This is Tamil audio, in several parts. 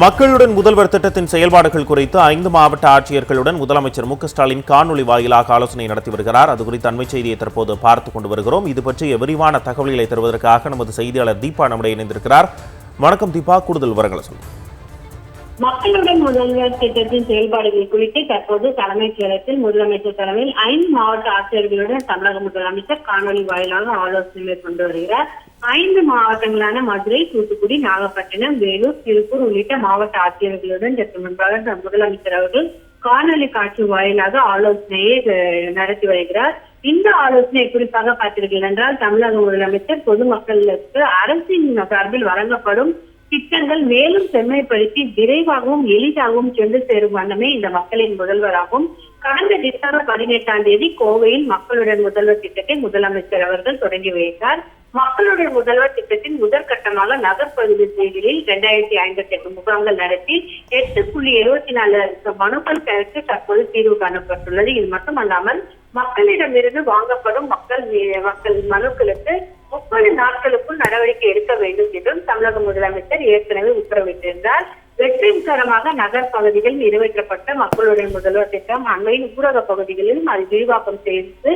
மக்களுடன் முதல்வர் திட்டத்தின் செயல்பாடுகள் குறித்து ஐந்து மாவட்ட ஆட்சியர்களுடன் முதலமைச்சர் மு ஸ்டாலின் காணொலி வாயிலாக ஆலோசனை நடத்தி வருகிறார். அது குறித்த அண்மை செய்தியை தற்போது பார்த்து கொண்டு வருகிறோம். இது பற்றிய விரிவான தகவல்களை தருவதற்காக நமது செய்தியாளர் தீபா நம்முடைய இணைந்திருக்கிறார். வணக்கம் தீபா. கூடுதல் விவரங்களை சொல்லுங்கள். மக்களுடன் முதல்வர் திட்டத்தின் செயல்பாடுகள் குறித்து தற்போது தலைமைச் செயலகத்தில் முதலமைச்சர் தலைமையில் ஐந்து மாவட்ட ஆட்சியர்களுடன் தமிழக முதலமைச்சர் காணொலி வாயிலாக ஆலோசனை மேற்கொண்டு வருகிறார். ஐந்து மாவட்டங்களான மதுரை தூத்துக்குடி நாகப்பட்டினம் வேலூர் திருப்பூர் உள்ளிட்ட மாவட்ட ஆட்சியர்களுடன் சற்று முன்பாக முதலமைச்சர் அவர்கள் காணொலி காட்சி வாயிலாக ஆலோசனையை நடத்தி வருகிறார். இந்த ஆலோசனை குறிப்பாக பார்த்தீர்கள் என்றால் தமிழக முதலமைச்சர் பொதுமக்களுக்கு அரசின் சார்பில் வழங்கப்படும் திட்டங்கள் மேலும் செம்மைப்படுத்தி விரைவாகவும் எளிதாகவும் சென்று சேரும் வண்ணமே இந்த மக்களின் முதல்வராகும். கடந்த டிசம்பர் பதினெட்டாம் தேதி கோவையில் மக்களுடன் முதல்வர் திட்டத்தை முதலமைச்சர் அவர்கள் தொடங்கி வைத்தார். மக்களுடன் முதல்வர் திட்டத்தின் முதற்கட்டமாக நகர்ப்பகுதி செய்திகளில் இரண்டாயிரத்தி ஐம்பத்தி எட்டு முகாம்கள் நடத்தி எட்டு புள்ளி எழுபத்தி நாலு மனுக்கள் பெருக்கு தற்போது தீர்வு காணப்பட்டுள்ளது. இது மட்டுமல்லாமல் மக்களிடமிருந்து வாங்கப்படும் மக்கள் மக்கள் மனுக்களுக்கு முப்பது நாட்களுக்கு நடவடிக்கை எடுக்க வேண்டும் என்றும் தமிழக முதலமைச்சர் ஏற்கனவே உத்தரவிட்டிருந்தார். வெற்றிகரமாக நகர் பகுதிகளில் நிறைவேற்றப்பட்ட மக்களுடைய முதல்வர் திட்டம் அண்மையில் ஊரக பகுதிகளிலும் அது விரிவாக்கம் செய்து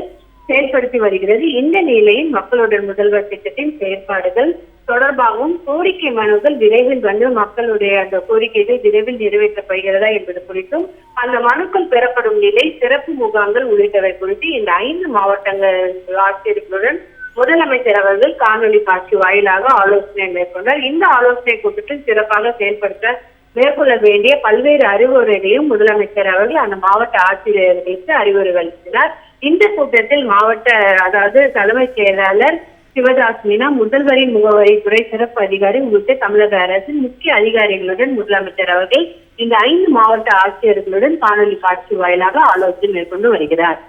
செயல்படுத்தி வருகிறது. இந்த நிலையில் மக்களுடன் முதல்வர் திட்டத்தின் செயற்பாடுகள் தொடர்பாகவும் கோரிக்கை மனுக்கள் விரைவில் வந்து மக்களுடைய அந்த கோரிக்கைகள் விரைவில் நிறைவேற்றப்படுகிறதா என்பது குறித்தும் அந்த மனுக்கள் பெறப்படும் நிலை சிறப்பு முகாம்கள் உள்ளிட்டவை குறித்து இந்த ஐந்து மாவட்டங்கள் ஆட்சியர்களுடன் முதலமைச்சர் அவர்கள் காணொலி காட்சி வாயிலாக ஆலோசனை மேற்கொண்டார். இந்த ஆலோசனை கூட்டத்தில் சிறப்பாக செயல்படுத்த மேற்கொள்ள வேண்டிய பல்வேறு அறிவுரைகளையும் முதலமைச்சர் அவர்கள் அந்த மாவட்ட ஆட்சியர்களுக்கு அறிவுரை அளித்தனர் இந்த கூட்டத்தில் மாவட்ட அதாவது தலைமைச் செயலாளர் சிவதாஸ் மீனா முதல்வரின் முகவரித்துறை சிறப்பு அதிகாரி உள்ளிட்ட தமிழக அரசின் முக்கிய அதிகாரிகளுடன் முதலமைச்சர் அவர்கள் இந்த ஐந்து மாவட்ட ஆட்சியர்களுடன் காணொலி காட்சி வாயிலாக ஆலோசனை மேற்கொண்டு வருகிறார்.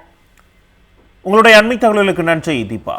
உங்களுடைய அண்மை தகவல்களுக்கு நன்றி தீபா.